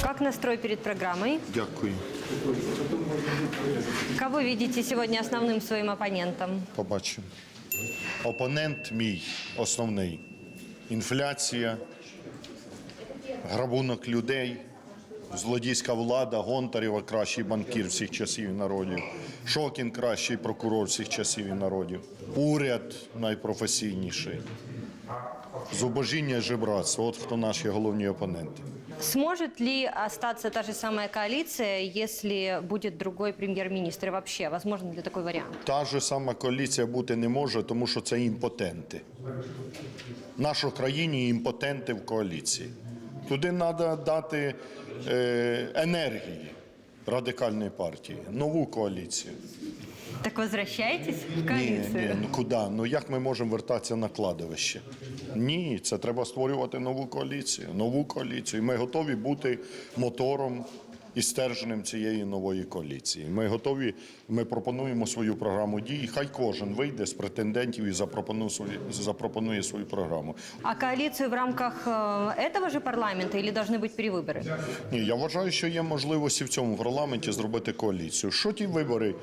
Как настрой перед программой? Дякую. Кого видите сегодня основным своим оппонентом? Побачимо. Опонент мій основний. Інфляція, грабунок людей, злодійська влада, Гонтарєва кращий банкір всіх часів і народів, Шокін кращий прокурор всіх часів і народів, уряд найпрофесійніший. Зубожіння і жебратство. От хто наші головні опоненти. Сможет ли остаться та же самая коалиция, если будет другой премьер-министр? И вообще, возможно ли такой вариант? Та ж сама коаліція бути не може, тому що це імпотенти. В нашій країні імпотенти в коаліції. Туди треба дати е, енергії радикальної партії, нову коаліцію. Так возвращайтесь в Ні, коалицию. ні, ну куди? Ну як ми можемо вертатися на кладовище? Ні, це треба створювати нову коаліцію. Нову коаліцію. Ми готові бути мотором і стержнем цієї нової коаліції. Ми готові, ми пропонуємо свою програму дій. Хай кожен вийде з претендентів і запропонує свою, запропонує свою програму. А коалицию в рамках э, этого же парламента или должны быть перевыборы? Ні, я вважаю, що є можливості в цьому парламенті зробити коаліцію. Що ті вибори?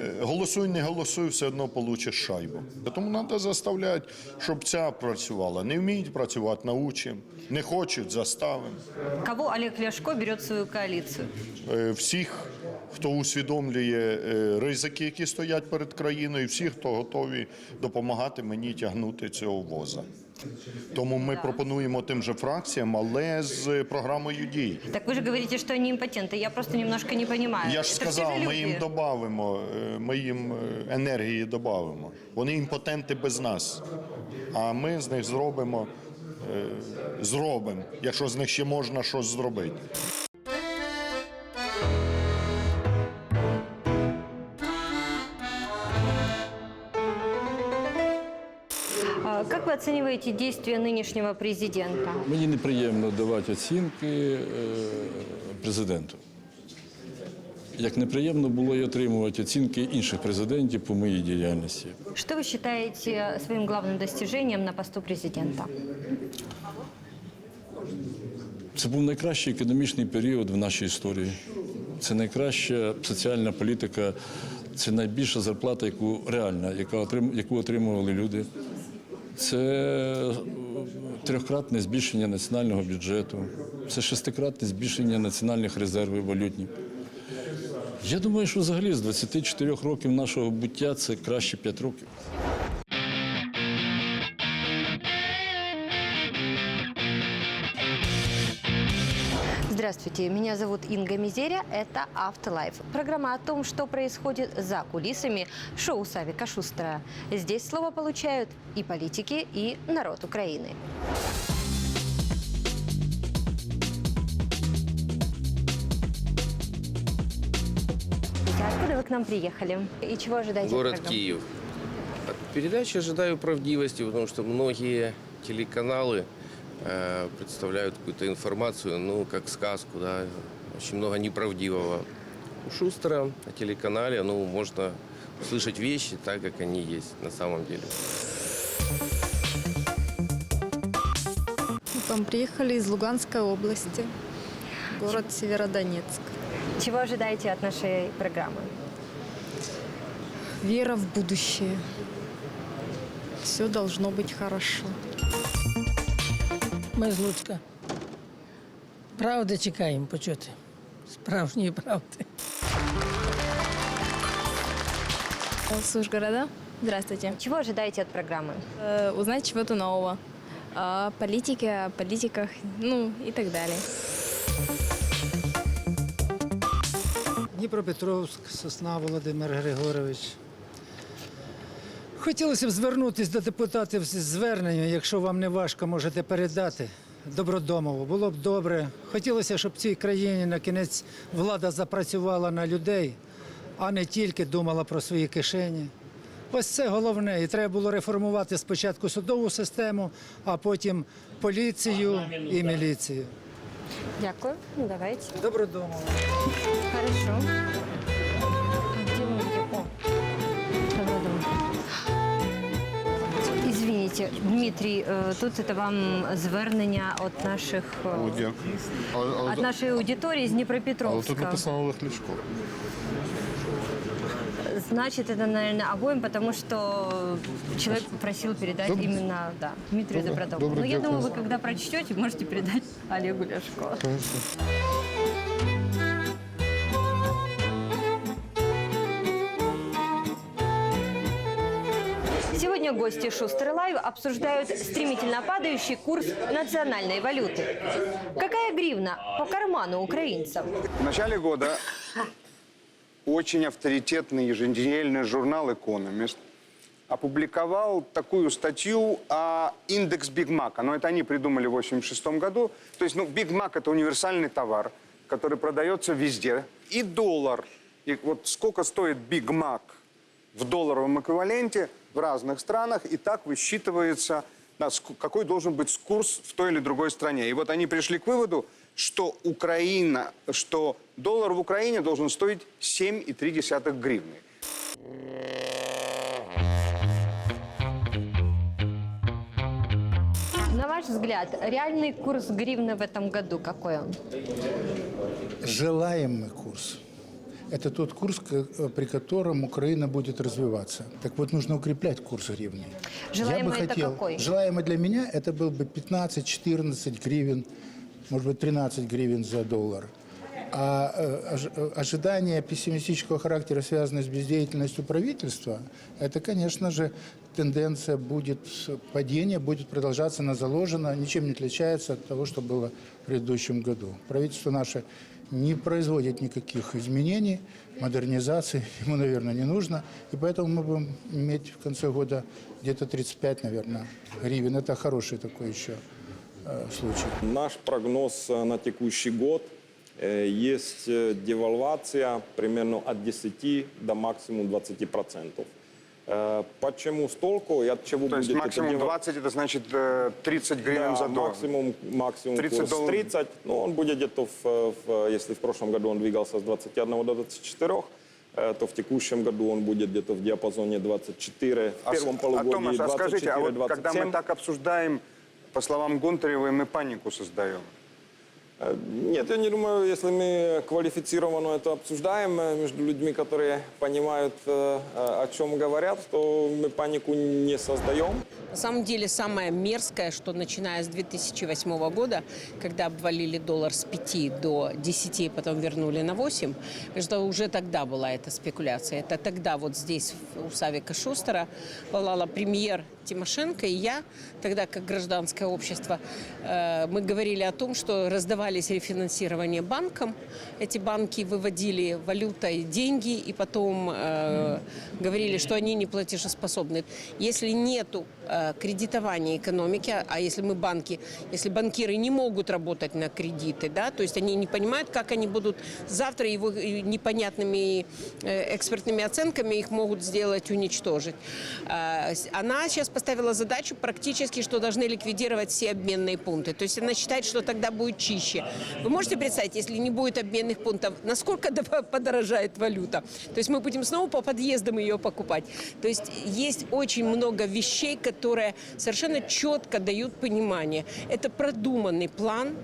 Е, Голосуй, не голосуй, все одно получиш шайбу. Тому треба заставляти, щоб ця працювала. Не вміють працювати, научимо. Не хочуть, заставимо. Кого Олег Ляшко берет в свою коалицию? Е, Всіх, хто усвідомлює е, ризики, які стоять перед країною, і всіх, хто готові допомагати мені тягнути цього воза. Тому ми пропонуємо тим же фракціям, але з програмою дій. Так вы же говорите, что они импотенты. Я просто немножко не понимаю. Я ж Это сказав, все же ми їм люди. додамо, ми їм е, енергії додамо. Вони імпотенти без нас. А ми з них зробимо, е, зробимо, якщо з них ще можна щось зробити. Как вы оцениваете действия нынешнего президента? Мені неприємно давати оцінки е, президенту. Як неприємно було і отримувати оцінки інших президентів по моїй діяльності. Что вы считаете своим главным достижением на посту президента? Це був найкращий економічний період в нашій історії. Це найкраща соціальна політика, це найбільша зарплата, яку реальна, яку отримували люди. Це е, трьохкратне збільшення національного бюджету, це шестикратне збільшення національних резервів валютних. Я думаю, що взагалі з 24 років нашого буття це краще 5 років. Здравствуйте, меня зовут Инга Мизеря, это Автолайф. Программа о том, что происходит за кулисами шоу Савика Шустера. Здесь слово получают и политики, и народ Украины. Откуда вы к нам приехали? И чего ожидаете Город? Киев. От передачи ожидаю правдивости, потому что многие телеканалы э, представляют какую-то информацию, ну, как сказку, да, очень много неправдивого. У Шустера на телеканале, ну, можно услышать вещи так, как они есть на самом деле. К вам приехали из Луганской области, город Северодонецк. Чего ожидаете от нашей программы? Вера в будущее. Все должно быть хорошо. Ми з Луцька. Правди чекаємо почути. Справжньої правди. С Ужгорода. Здравствуйте. Чего ожидаете от программы? Э, узнать чего-то нового. О политике, о политиках, ну и так далее. Дніпропетровськ, Сосна Володимир Григорович. Хотілося б звернутися до депутатів з зверненням, якщо вам не важко, можете передати добродомово. Було б добре. Хотілося, щоб в цій країні на кінець влада запрацювала на людей, а не тільки думала про свої кишені. Ось це головне. І треба було реформувати спочатку судову систему, а потім поліцію і міліцію. Дякую. Ну, Давайте. Добродомово. Хорошо. Извините, Дмитрий, е, тут это вам звернення від наших О, дякую. Але, але, від нашої аудиторії з але тут написано Олег Ляшко. Значит, это, наверное, обоим, потому что человек попросил передать Добрый. именно да, Дмитрию. Добрый, Но я дякую. думаю, вы когда прочтете, можете передать Олегу Ляшко. Сегодня гости Шустер Лайв обсуждают стремительно падающий курс национальной валюты. Какая гривна по карману украинцам? В начале года очень авторитетный еженедельный журнал «Экономист» опубликовал такую статью о индекс Биг Мака. Но это они придумали в 1986 году. То есть, ну, Биг Мак – это универсальный товар, который продается везде. И доллар. И вот сколько стоит Биг Мак в долларовом эквиваленте в разных странах, и так высчитывается, какой должен быть курс в той или другой стране. И вот они пришли к выводу, что Украина, что доллар в Украине должен стоить 7,3 гривны. На ваш взгляд, реальный курс гривны в этом году какой он? Желаемый курс. Это тот курс, ко- при котором Украина будет развиваться. Так вот, нужно укреплять курс гривны. Желаемый Я бы это хотел, какой? Желаемый для меня это был бы 15-14 гривен, может быть, 13 гривен за доллар. А э, э, ожидания пессимистического характера, связанные с бездеятельностью правительства, это, конечно же, тенденция будет падения, будет продолжаться, она заложена, ничем не отличается от того, что было в предыдущем году. Правительство наше не производит никаких изменений, модернизации ему, наверное, не нужно. И поэтому мы будем иметь в конце года где-то 35, наверное, гривен. Это хороший такой еще э, случай. Наш прогноз э, на текущий год э, есть э, девальвация примерно от 10 до максимум 20 процентов. Э, Почему столько и от чего То есть будет эта максимум девал- 20 – это значит э, 30 гривен Да, за доллар. максимум, максимум 30 курс долларов. 30, но он будет где-то, в, в- если в прошлом году он двигался с 21 до 24, э, то в текущем году он будет где-то в диапазоне 24, в А первом а, полугодии Томаш, а скажите, а вот 24-27. когда мы так обсуждаем, по словам Гонтаревой, мы панику создаем. Э, Нет, я не думаю, если мы квалифицированно это обсуждаем э, между людьми, которые понимают, э, о чем говорят, то мы панику не создаем. На самом деле самое мерзкое, что начиная с 2008 года, когда обвалили доллар с 5 до 10, потом вернули на 8, потому что уже тогда была эта спекуляция. Это тогда вот здесь у Савика Шустера волала премьер Тимошенко и я, тогда как гражданское общество, э, мы говорили о том, что раздавались рефинансирование банкам. Эти банки выводили валютой деньги и потом э, говорили, что они не платежеспособны. Если нету э, кредитования экономики, а если мы банки, если банкиры не могут работать на кредиты, да, то есть они не понимают, как они будут завтра его непонятными экспертными оценками их могут сделать, уничтожить. Она сейчас поставила задачу практически, что должны ликвидировать все обменные пункты. То есть она считает, что тогда будет чище. Вы можете представить, если не будет обменных пунктов, насколько дов- подорожает валюта? То есть мы будем снова по подъездам ее покупать. То есть есть очень много вещей, которые совершенно четко дают понимание. Это продуманный план,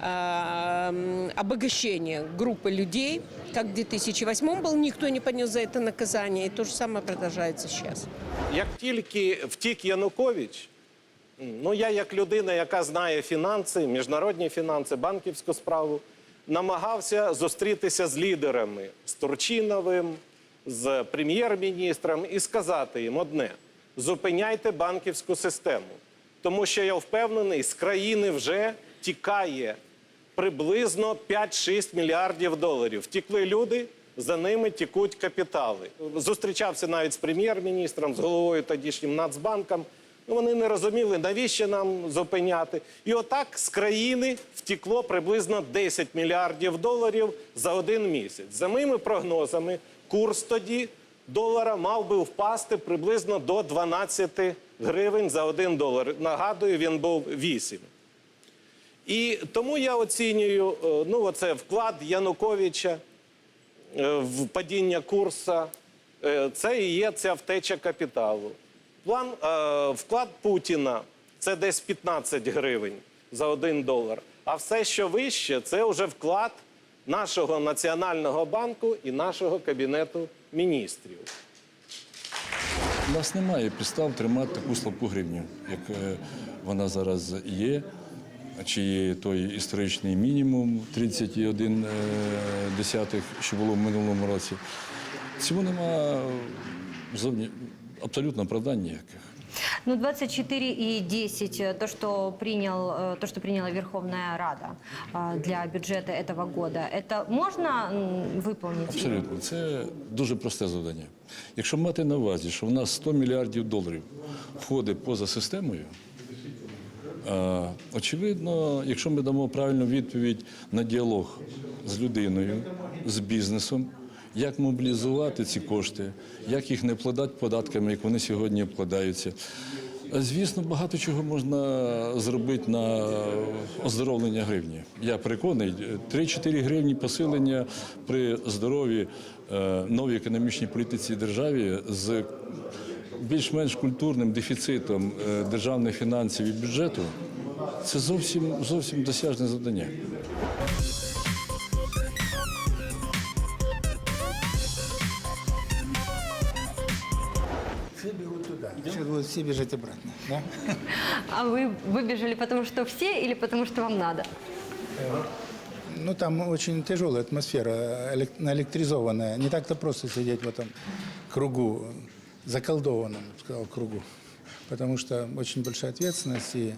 а, м, обогащения группы людей, как в 2008 был, никто не понес за это наказание, и то же самое продолжается сейчас. Як тільки втік Янукович, ну я як людина, яка знає фінанси, міжнародні фінанси, банківську справу, намагався зустрітися з лідерами, з Турчиновим, з прем'єр-міністром і сказати їм одне: зупиняйте банківську систему. Тому що я впевнений, з країни вже тікає приблизно 5-6 мільярдів доларів. Втікли люди, за ними тікуть капітали. Зустрічався навіть з прем'єр-міністром, з головою тодішнім Нацбанком. Ну, вони не розуміли, навіщо нам зупиняти. І отак з країни втекло приблизно 10 мільярдів доларів за один місяць. За моїми прогнозами, курс тоді долара мав би впасти приблизно до 12 гривень за один долар. Нагадую, він був 8. І тому я оцінюю е, ну, оце вклад Януковича е, в падіння курсу. Е, Це і є ця втеча капіталу. План, вклад Путіна це десь 15 гривень за один долар. А все, що вище, це вже вклад нашого Національного банку і нашого Кабінету міністрів. У нас немає підстав тримати таку слабку гривню, як вона зараз є Чи є той історичний мінімум 31 е, десятих, що було в минулому році. Цьому нема зовні абсолютно оправдань ніяких. Ну, 24 и 10, э, то, что, принял, э, то, что приняла Верховная Рада э, для бюджета этого года, это можно м, выполнить? Абсолютно, це дуже просте завдання. Якщо мати на увазі, що в нас 100 мільярдів доларів входить поза системою, е, очевидно, якщо ми дамо правильну відповідь на діалог з людиною, з бізнесом, як мобілізувати ці кошти, як їх не обкладати податками, як вони сьогодні обкладаються. Е, Звісно, багато чого можна зробити на оздоровлення гривні. Я переконаний, 3-4 гривні посилення при здоровій е, новій економічній політиці державі з більш-менш культурним дефіцитом е, державних фінансів і бюджету це зовсім зовсім досяжне завдання. Все бегут туда. Сейчас будут все бежать обратно. Да? А вы выбежали потому, что все или потому, что вам надо? Ну, там очень тяжелая атмосфера, элек- наэлектризованная. Не так-то просто сидеть в этом кругу, заколдованном, сказал, кругу. Потому что очень большая ответственность, и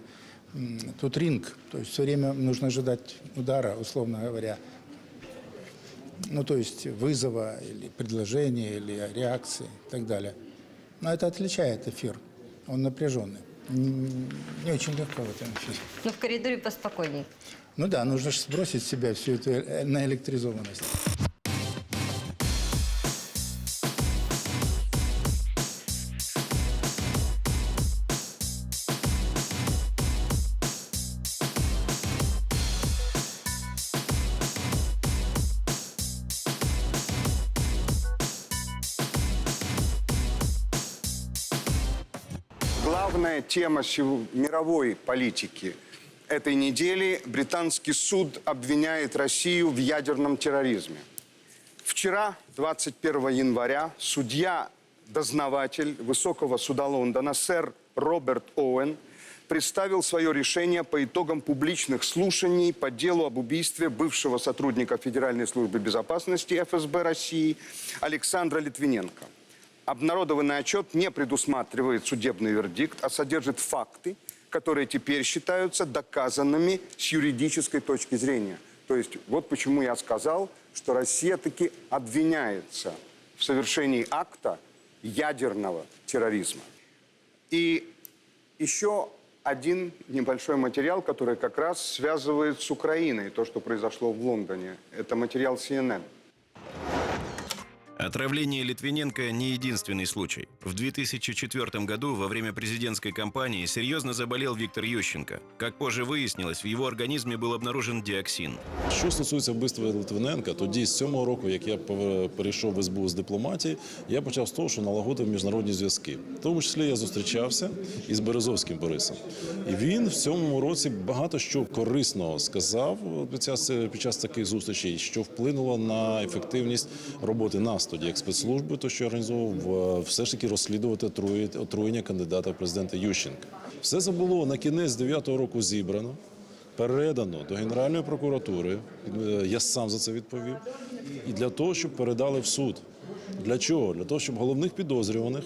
тут ринг. То есть все время нужно ожидать удара, условно говоря. Ну, то есть вызова или предложения, или реакции и так далее. Но это отличает эфир. Он напряженный. Не очень легко в этом эфире. Ну, в коридоре поспокойней. Ну да, нужно же сбросить с себя всю эту э, наэлектризованность. Главная тема мировой политики этой недели – британский суд обвиняет Россию в ядерном терроризме. Вчера, 21 января, судья-дознаватель Высокого суда Лондона сэр Роберт Оуэн представил свое решение по итогам публичных слушаний по делу об убийстве бывшего сотрудника Федеральной службы безопасности ФСБ России Александра Литвиненко. Обнародованный отчет не предусматривает судебный вердикт, а содержит факты, которые теперь считаются доказанными с юридической точки зрения. То есть вот почему я сказал, что Россия таки обвиняется в совершении акта ядерного терроризма. И еще один небольшой материал, который как раз связывает с Украиной то, что произошло в Лондоне. Это материал CNN. Отравление Литвиненко не единственный случай. В 2004 году во время президентской кампании серьезно заболел Виктор Ющенко. Как позже выяснилось, в его организме был обнаружен диоксин. Що стосується вбивства Литвиненка, тоді з сьомого року, як я пов- перейшов в СБУ з дипломатії, я почав з того, що налагодив міжнародні зв'язки. В тому числі я зустрічався із Березовським Борисом. І він в цьому році багато що корисного сказав під час, під час таких зустрічей, що вплинуло на ефективність роботи нас тоді, як спецслужби, то що організовував, все ж таки розслідувати отруєння кандидата в президента Ющенка. Все це було на кінець 9-го року зібрано передано до Генеральної прокуратури. е, Я сам за це відповів. І для того, щоб передали в суд. Для чого? Для того, щоб головних підозрюваних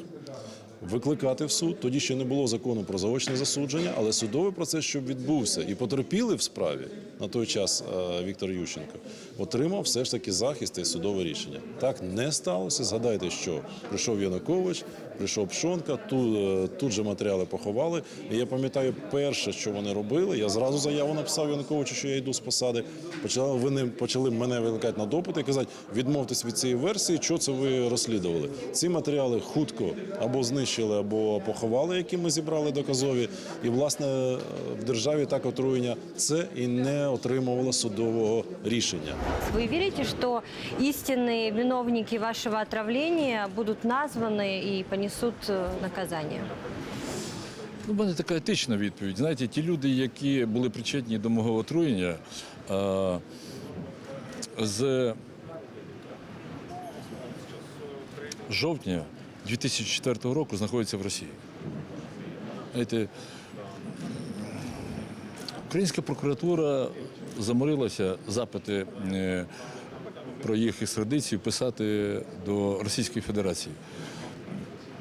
викликати в суд. Тоді ще не було закону про заочне засудження, але судовий процес, щоб відбувся, і потерпіли в справі на той час е, Віктор Ющенко, отримав все ж таки захист і судове рішення. Так не сталося. Згадайте, що прийшов Янукович, прийшов Пшонка, тут, е, тут же матеріали поховали. І я пам'ятаю, перше, що вони робили, я зразу заяву написав Януковичу, що я йду з посади. Почали вони почали мене викликати на допити і казати, відмовтесь від цієї версії, що це ви розслідували. Ці матеріали хутко або знищили. знищили або поховали, які ми зібрали доказові. І власне в державі так отруєння це і не отримувало судового рішення. Вы верите, что истинные виновники вашего отравления будут названы и понесут э, наказание? Ну, У мене така етична відповідь. Знаєте, ті люди, які були причетні до мого отруєння, е, з жовтня 2004 року знаходяться в Росії. Знаєте, українська прокуратура заморилася запити е, про їх екстрадицію писати до Російської Федерації.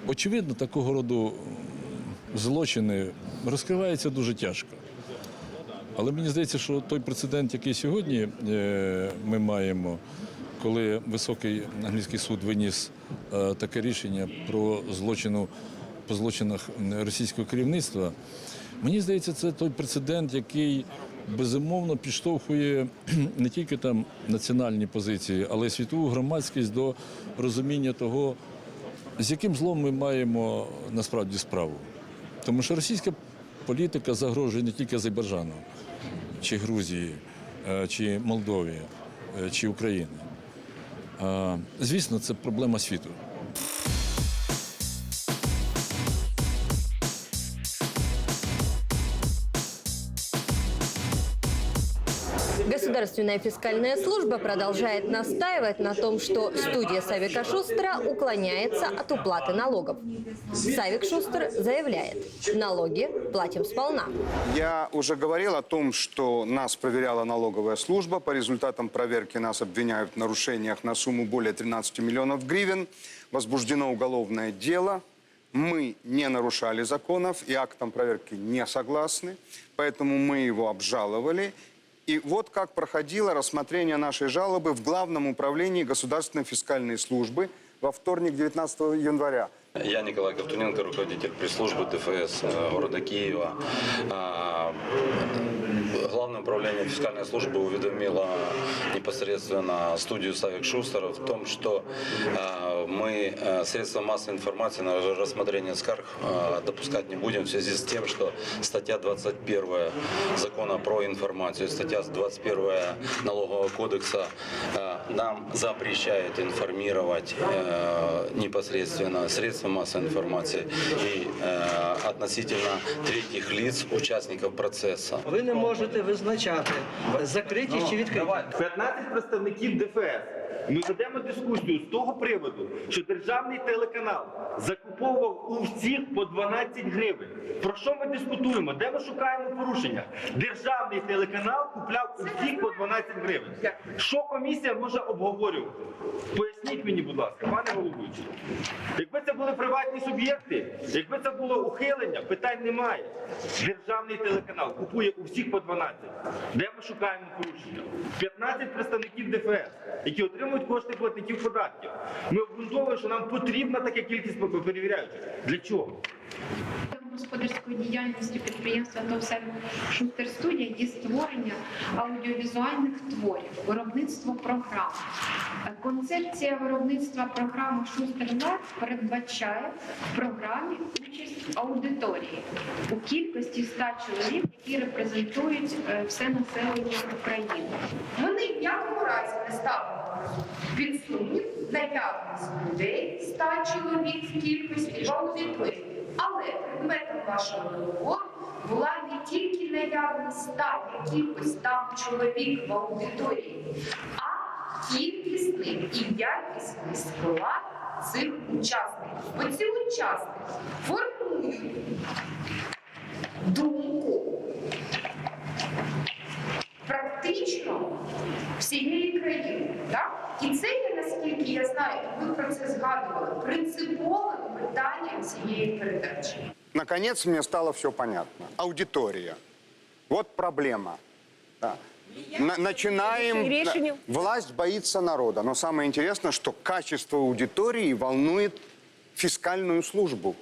Очевидно, такого роду злочини розкриваються дуже тяжко. Але мені здається, що той прецедент, який сьогодні е, ми маємо, коли високий англійський суд виніс е, таке рішення про злочину по злочинах російського керівництва, мені здається, це той прецедент, який безумовно підштовхує не тільки там національні позиції, але й світову громадськість до розуміння того, з яким злом ми маємо насправді справу. Тому що російська політика загрожує не тільки Азербайджану, чи Грузії, е, чи Молдові, е, чи Україні. Е, Звісно, це проблема світу. Государственная фискальная служба продолжает настаивать на том, что студия Савика Шустера уклоняется от уплаты налогов. Савик Шустер заявляет, налоги платим сполна. Я уже говорил о том, что нас проверяла налоговая служба. По результатам проверки нас обвиняют в нарушениях на сумму более 13 миллионов гривен. Возбуждено уголовное дело. Мы не нарушали законов и актом проверки не согласны, поэтому мы его обжаловали. И вот как проходило рассмотрение нашей жалобы в Главном управлении Государственной фискальной службы во вторник, 19 января. Я Николай Ковтуненко, руководитель пресс-службы ДФС э, города Киева. А, Главное управление фискальной службы уведомило непосредственно студию Савик Шустера в том, что а, мы э, средства массовой информации на рассмотрение скарг а, допускать не будем в связи с тем, что статья 21 закона про информацию, статья 21 налогового кодекса нам запрещает информировать непосредственно средства массовой информации и относительно третьих лиц, участников процесса. Ви не можете визначати закриті чи відкриті. 15 представників ДФС. Ми ведемо дискусію з того приводу, що державний телеканал закуповував у всіх по 12 гривень. Про що ми дискутуємо? Де ми шукаємо порушення? Державний телеканал купляв у всіх по 12 гривень. Що комісія може обговорювати? Поясніть мені, будь ласка, пане головуючий. Якби це були приватні суб'єкти, якби це було ухилення, питань немає. Державний телеканал купує у всіх по 12. Де ми шукаємо порушення? 15 представників ДФС, які отримують кошти платників податків. Ми обґрунтовуємо, що нам потрібна така кількість перевіряючих. Для чого? господарської діяльності підприємства «Топсервіс Шустер Студія є створення аудіовізуальних творів, виробництво програм. Концепція виробництва програми Шустер Лайф передбачає в програмі участь аудиторії у кількості 100 чоловік, які репрезентують е, все населення України. Ми ні в якому разі не ставимо під сумнів наявність людей 100 чоловік в кількості в аудиторії. Але предметом вашого договору була не тільки наявність ста якихось там чоловік в аудиторії, а кількісний і якісний склад цих учасників. Бо ці учасники формують думку практично всієї країни. Так? І це є, наскільки я знаю, і ви про це згадували, принциповим питанням цієї передачі. Наконец мне стало все понятно. Аудитория. Вот проблема. Да. На- начинаем... Решение. да, Власть боится народа. Но самое интересное, что качество аудитории волнует фискальную службу.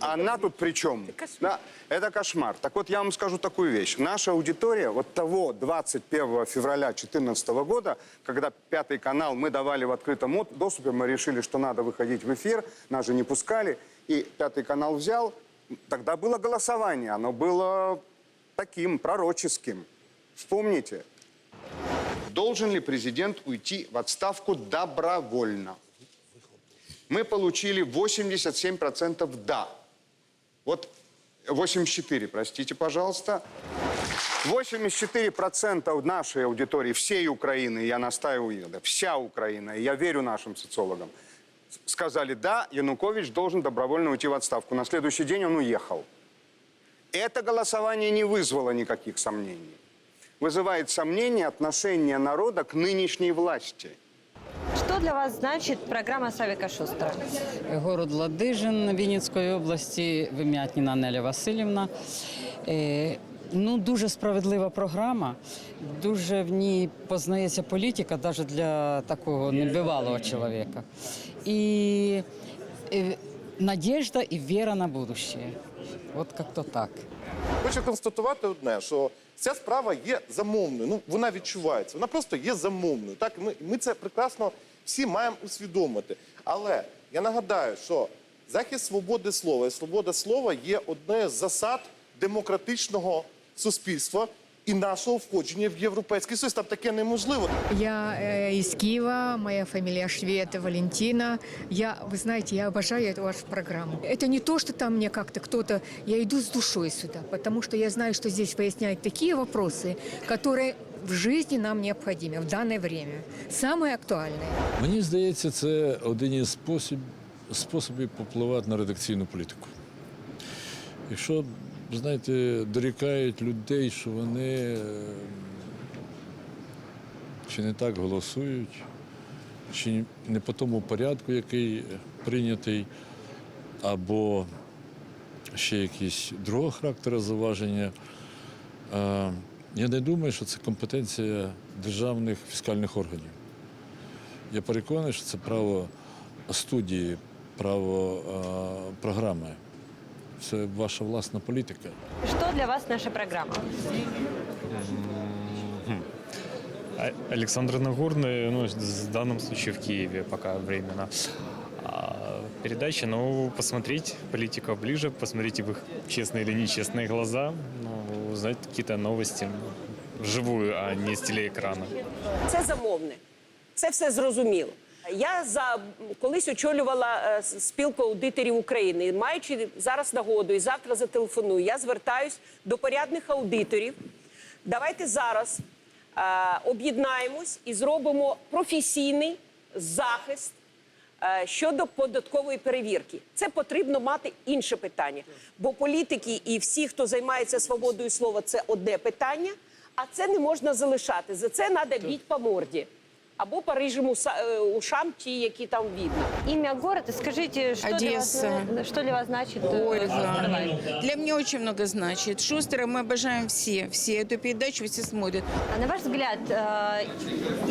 Она тут при чем? Да, это кошмар. Так вот, я вам скажу такую вещь. Наша аудитория вот того 21 февраля 2014 года, когда Пятый канал мы давали в открытом от- доступе, мы решили, что надо выходить в эфир, нас же не пускали, и Пятый канал взял, тогда было голосование, оно было таким пророческим. Вспомните. Должен ли президент уйти в отставку добровольно? Мы получили 87% «да». Вот 84, простите, пожалуйста. 84% нашей аудитории, всей Украины, я настаиваю, да, вся Украина, я верю нашим социологам, сказали «да, Янукович должен добровольно уйти в отставку». На следующий день он уехал. Это голосование не вызвало никаких сомнений. Вызывает сомнение отношение народа к нынешней власти. Что для вас значит программа Савика Шустера? Город Ладижин Вінницької області, Вим'ятніна Неля Васильівна. Е, Ну, дуже справедлива програма. Дуже в ній познається політика, навіть для такого небивалого чоловіка. І е, надіжда і віра на будущее. От як-то так. Хочу констатувати одне, що ця справа є замовною. Ну вона відчувається. Вона просто є замовною. Так ми, ми це прекрасно всі маємо усвідомити. Але я нагадаю, що захист свободи слова і свобода слова є одне з засад демократичного суспільства і нашого входження в європейський союз. Там таке неможливо. Я э, из Киева, моя фамилия Швед Валентина. Я, вы знаете, я обожаю эту вашу программу. Это не то, что там мне как-то кто-то... Я иду с душой сюда, потому что я знаю, что здесь выясняют такие вопросы, которые в жизни нам необходимы в данное время. Самые актуальные. Мені здається, це один із спосіб, способів попливати на редакційну політику. Якщо, знаєте, дорікають людей, що вони е, чи не так голосують, чи не по тому порядку, який прийнятий, або ще якісь другого характеру заваження. е, Я не думаю, що це компетенція державних фіскальних органів. Я переконаний, що це право студії, право е, програми. Це ваша власна політика. Что для вас наша программа? А- Александр Нагорный, ну, в данном случае в Киеве пока временно. А передача, ну, посмотреть политиков ближе, посмотреть в их честные или нечестные глаза, ну, узнать какие-то новости ну, вживую, а не с телеэкрана. Це замовне. Це все зрозуміло. Я за колись очолювала е, спілку аудиторів України. Маючи зараз нагоду і завтра зателефоную, я звертаюсь до порядних аудиторів. Давайте зараз е, об'єднаємось і зробимо професійний захист е, щодо податкової перевірки. Це потрібно мати інше питання. Бо політики і всі, хто займається свободою слова, це одне питання, а це не можна залишати. За це треба бити по морді Або по рижим уса- е, ушам, ті, які там видно. Имя города, скажите, что, для вас, Одесса. э, что для вас значит? э, Ольга. Шустер? Для меня очень много значит. Шустера мы обожаем все. Все эту передачу все смотрят. А на ваш взгляд, э,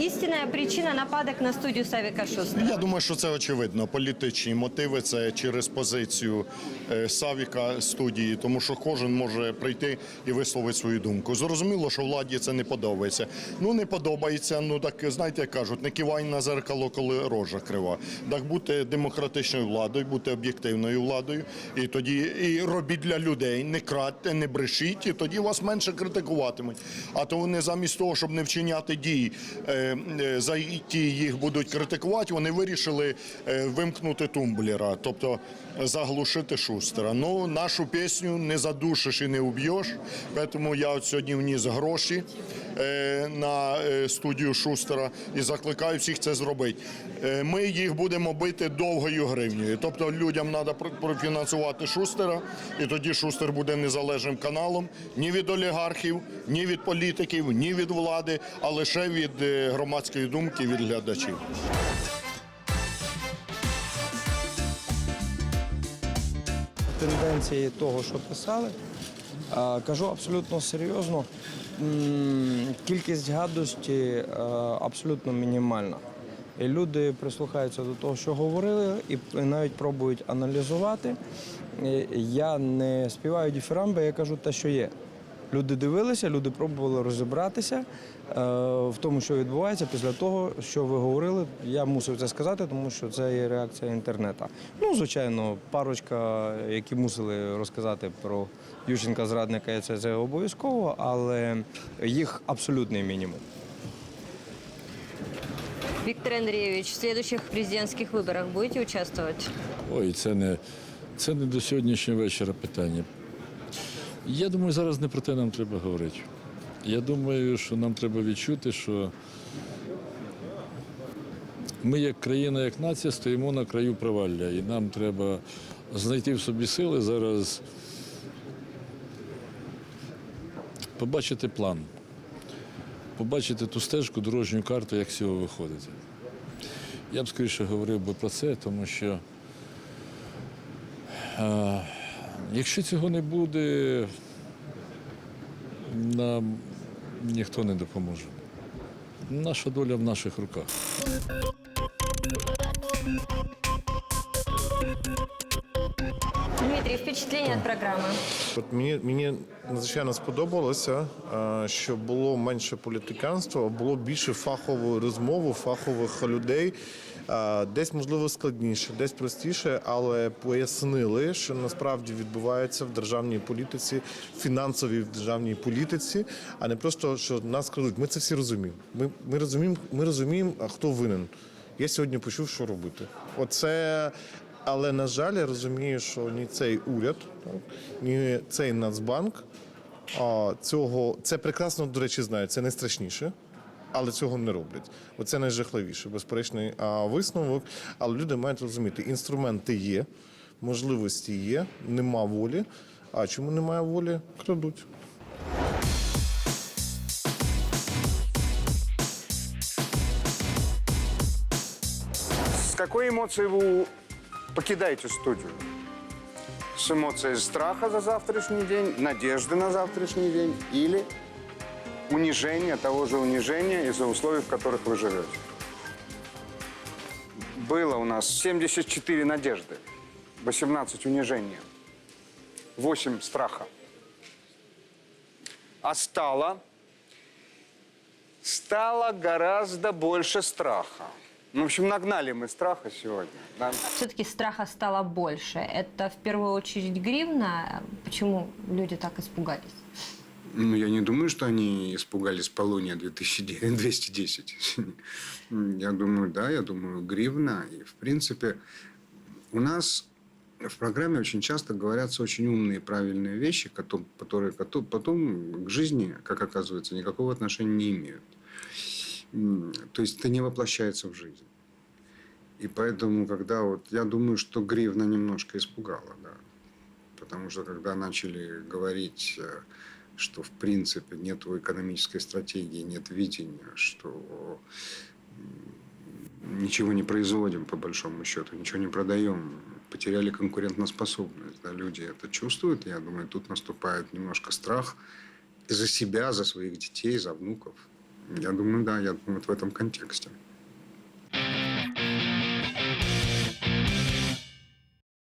истинная причина нападок на студию Савика Шустера? Я думаю, що це очевидно. Політичні мотиви це через позицію е, Савіка студії, тому що кожен може прийти і висловити свою думку. Зрозуміло, що владі це не подобається. Ну не подобається. Ну так знаєте, як кажуть, не кивай на зеркало, коли рожа крива. Так бути демократичною владою, бути об'єктивною владою, і тоді і робіть для людей, не крадьте, не брешіть, і тоді вас менше критикуватимуть. А то вони замість того, щоб не вчиняти дій, е, е, за які їх будуть критикувати, вони вирішили е, вимкнути тумблера, тобто заглушити шустера. Ну, нашу пісню не задушиш і не уб'єш. Тому я от сьогодні вніс гроші на студію Шустера і закликаю всіх це зробити. Е, Ми їх будемо бити довгою гривнею. Тобто людям треба профінансувати Шустера, і тоді Шустер буде незалежним каналом ні від олігархів, ні від політиків, ні від влади, а лише від е, громадської думки, від глядачів. тенденції того, що писали. Кажу абсолютно серйозно. Кількість гадості е, абсолютно мінімальна. І люди прислухаються до того, що говорили, і навіть пробують аналізувати. Е, Я не співаю діфірамби, я кажу те, що є. Люди дивилися, люди пробували розібратися в тому, що відбувається після того, що ви говорили. Я мусив це сказати, тому що це є реакція інтернету. Ну, звичайно, парочка, які мусили розказати про Ющенка зрадника, це, це обов'язково, але їх абсолютний мінімум. Виктор Андреевич, в следующих президентских выборах будете участвовать? Ой, це не, це не до сьогоднішнього вечора питання. Я думаю, зараз не про те нам треба говорити. Я думаю, що нам треба відчути, що ми, як країна, як нація, стоїмо на краю провалля. І нам треба знайти в собі сили зараз побачити план, побачити ту стежку, дорожню карту, як з цього виходити. Я б скоріше говорив би про це, тому що е, якщо цього не буде, нам ніхто не допоможе. Наша доля в наших руках. Дмитрій, впечатлення від програми. От мені, мені надзвичайно сподобалося, е, що було менше політиканства, було більше фахової розмови, фахових людей. Десь можливо складніше, десь простіше, але пояснили, що насправді відбувається в державній політиці, фінансовій в державній політиці, а не просто що нас крадуть. Ми це всі розуміємо. Ми, ми розуміємо, ми розуміємо, хто винен. Я сьогодні почув, що робити. Оце але на жаль, я розумію, що ні цей уряд, ні цей Нацбанк цього це прекрасно, до речі, знають. Це найстрашніше, але цього не роблять. Оце найжахливіше, безперечний а, висновок. Але люди мають розуміти, інструменти є, можливості є, нема волі. А чому немає волі? Крадуть. С какой эмоцией вы покидаете студию? С эмоцией страха за завтрашний день, надежды на завтрашний день или унижения, того же унижения из-за условий, в которых вы живете? Было у нас 74 надежды, 18 унижения, 8 страха. А стало, стало гораздо больше страха. Ну, в общем, нагнали мы страха сегодня. да. Все-таки страха стало больше. Это в первую очередь гривна. Почему люди так испугались? Ну, я не думаю, что они испугались Полония 2210. Я думаю, да, я думаю, гривна. И, в принципе, у нас в программе очень часто говорятся очень умные, правильные вещи, кото- которые кото- потом к жизни, как оказывается, никакого отношения не имеют. То есть это не воплощается в жизнь. И поэтому, когда вот... Я думаю, что гривна немножко испугала, да. Потому что когда начали говорить, э, что в принципе нет экономической стратегии, нет видения, что ничего не производим по большому счету, ничего не продаем, потеряли конкурентоспособность, да, люди это чувствуют. Я думаю, тут наступает немножко страх за себя, за своих детей, за внуков. Я думаю, да, я думаю, вот в этом контексте.